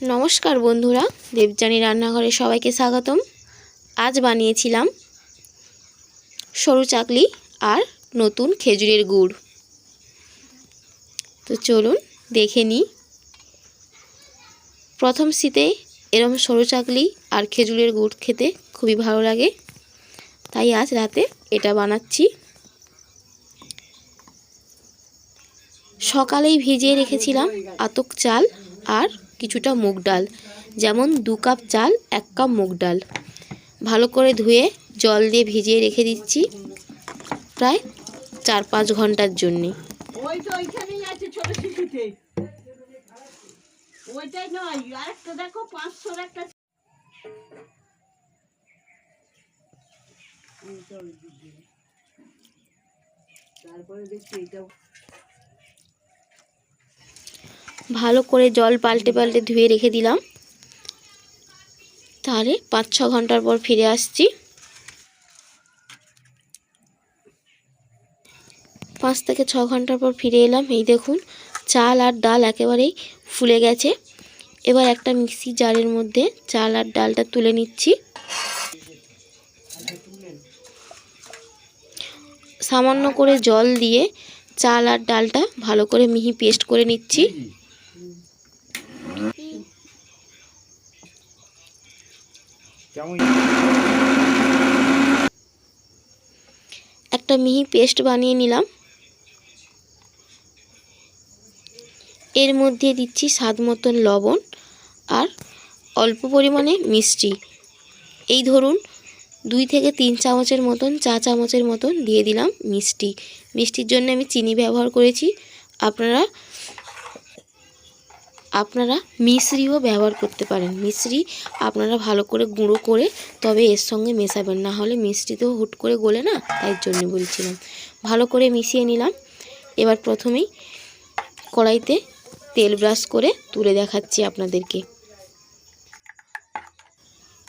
নমস্কার বন্ধুরা, দেবযানী রান্নাঘরে সবাইকে স্বাগতম। আজ বানিয়েছিলাম সরু চাকলি আর নতুন খেজুরের গুড়। তো চলুন দেখে নিই। প্রথম শীতে এরম সরু চাকলি আর খেজুরের গুড় খেতে খুবই ভালো লাগে। তাই আজ রাতে এটা বানাচ্ছি। সকালেই ভিজিয়ে রেখেছিলাম আতক চাল আর কিছুটা মুগ ডাল যেমন দু কাপ চাল এক কাপ মুগ ডাল। ভালো করে ধুয়ে জল দিয়ে ভিজিয়ে রেখে দিচ্ছি প্রায় চার পাঁচ ঘণ্টার জন্যে। ওই তো ওইখানেই ভালো করে জল পাল্টে পাল্টে ধুয়ে রেখে দিলাম। তাহলে পাঁচ ছ ঘণ্টার পর ফিরে আসছি। পাঁচ থেকে ছ ঘণ্টার পর ফিরে এলাম। এই দেখুন, চাল আর ডাল একেবারেই ফুলে গেছে। এবার একটা মিক্সি জারের মধ্যে চাল আর ডালটা তুলে নিচ্ছি। সামান্য করে জল দিয়ে চাল আর ডালটা ভালো করে মিহি পেস্ট করে নিচ্ছি। একটা মিহি পেস্ট বানিয়ে নিলাম। এর মধ্যে দিচ্ছি স্বাদ মতন লবণ আর অল্প পরিমাণে মিষ্টি। এই ধরুন, দুই থেকে তিন চামচের মতন, চা চামচের মতন দিয়ে দিলাম মিষ্টি। মিষ্টির জন্য আমি চিনি ব্যবহার করেছি। আপনারা আপনারা মিশ্রিও ব্যবহার করতে পারেন। মিশ্রি আপনারা ভালো করে গুঁড়ো করে তবে এর সঙ্গে মেশাবেন। না হলে মিষ্টি তো হুট করে গলে না? তাই জন্য বলছিলাম। ভালো করে মিশিয়ে নিলাম। এবার প্রথমেই কড়াইতে তেল ব্রাশ করে তুলে দেখাচ্ছি আপনাদেরকে।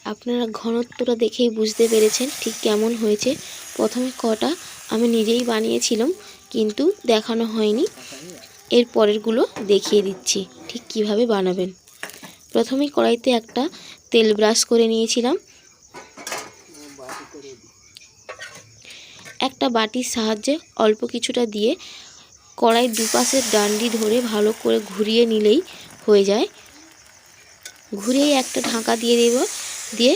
আপনারা ঘনত্বটা দেখেই বুঝতে পেরেছেন ঠিক কেমন হয়েছে। প্রথমে কটা আমি নিজেই বানিয়েছিলাম, কিন্তু দেখানো হয়নি। এর পরেরগুলো দেখিয়ে দিচ্ছি, ঠিক কীভাবে বানাবেন। প্রথমেই কড়াইতে একটা তেল ব্রাশ করে নিয়েছিলাম। একটা বাটির সাহায্যে অল্প কিছুটা দিয়ে কড়াই দুপাশের ডান্ডি ধরে ভালো করে ঘুরিয়ে নিলেই হয়ে যায়। ঘুরিয়ে একটা ঢাকা দিয়ে দেব, দিয়ে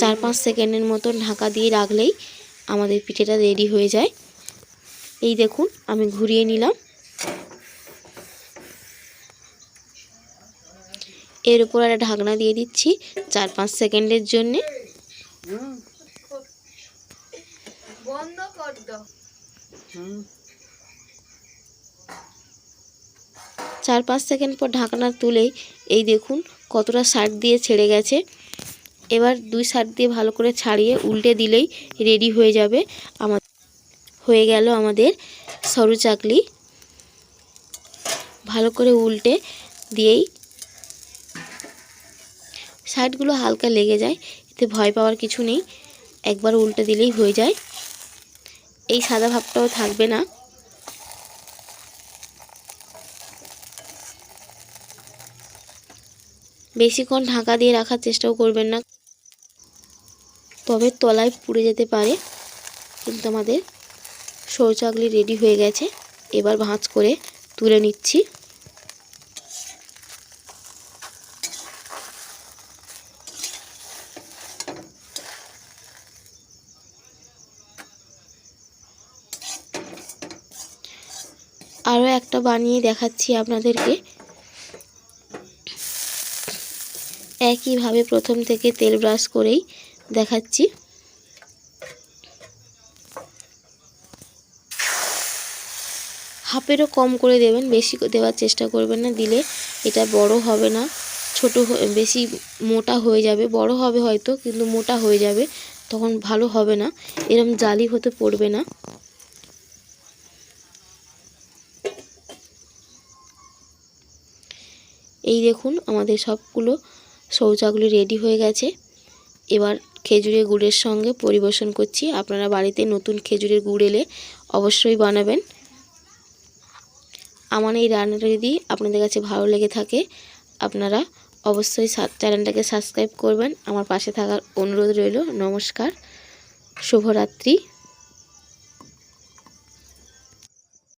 চার পাঁচ সেকেন্ডের মতো ঢাকা দিয়ে রাখলেই আমাদের পিঠেটা রেডি হয়ে যায়। এই দেখুন, আমি ঘুরিয়ে নিলাম। এর উপর একটা ঢাকনা দিয়ে দিচ্ছি চার পাঁচ সেকেন্ডের জন্যে। চার পাঁচ সেকেন্ড পর ঢাকনা তুলেই এই দেখুন কতটা সাইড দিয়ে ছেড়ে গেছে। এবার দুই শার্ট দিয়ে ভালো করে ছাড়িয়ে উল্টে দিলেই রেডি হয়ে যাবে আমার হয়ে গেল আমাদের সরু চাকলি। ভালো করে উল্টে দিয়েই সাইডগুলো হালকা লেগে যায়, এতে ভয় পাওয়ার কিছু নেই। একবার উল্টে দিলেই হয়ে যায়। এই সাদা ভাবটাও থাকবে না। বেশিক্ষণ ঢাকা দিয়ে রাখার চেষ্টাও করবেন না। তবে তলায় পুড়ে যেতে পারে। কিন্তু আমাদের শৌচাগলি রেডি হয়ে গেছে। এবার ভাঁজ করে তুলে নিচ্ছি। আরও একটা বানিয়ে দেখাচ্ছি আপনাদেরকে। একইভাবে প্রথম থেকে তেল ব্রাশ করেই দেখাচ্ছি। হাফেরও কম করে দেবেন, বেশি দেওয়ার চেষ্টা করবেন না, দিলে এটা বড় হবে না। ছোট বেশি মোটা হয়ে যাবে, বড় হবে হয়তো, কিন্তু মোটা হয়ে যাবে, তখন ভালো হবে না। এরম জালি হতে পড়বে না। এই দেখুন, আমাদের সবগুলো শৌচাগুলি রেডি হয়ে গেছে। এবার খেজুরের গুড়ের সঙ্গে পরিবেশন করছি। আপনারা বাড়িতে নতুন খেজুরের গুড় এলে অবশ্যই বানাবেন। আমার এই রান্নাটা যদি আপনাদের কাছে ভালো লেগে থাকে, আপনারা অবশ্যই চ্যানেলটাকে সাবস্ক্রাইব করবেন। আমার পাশে থাকার অনুরোধ রইল। নমস্কার। শুভরাত্রি।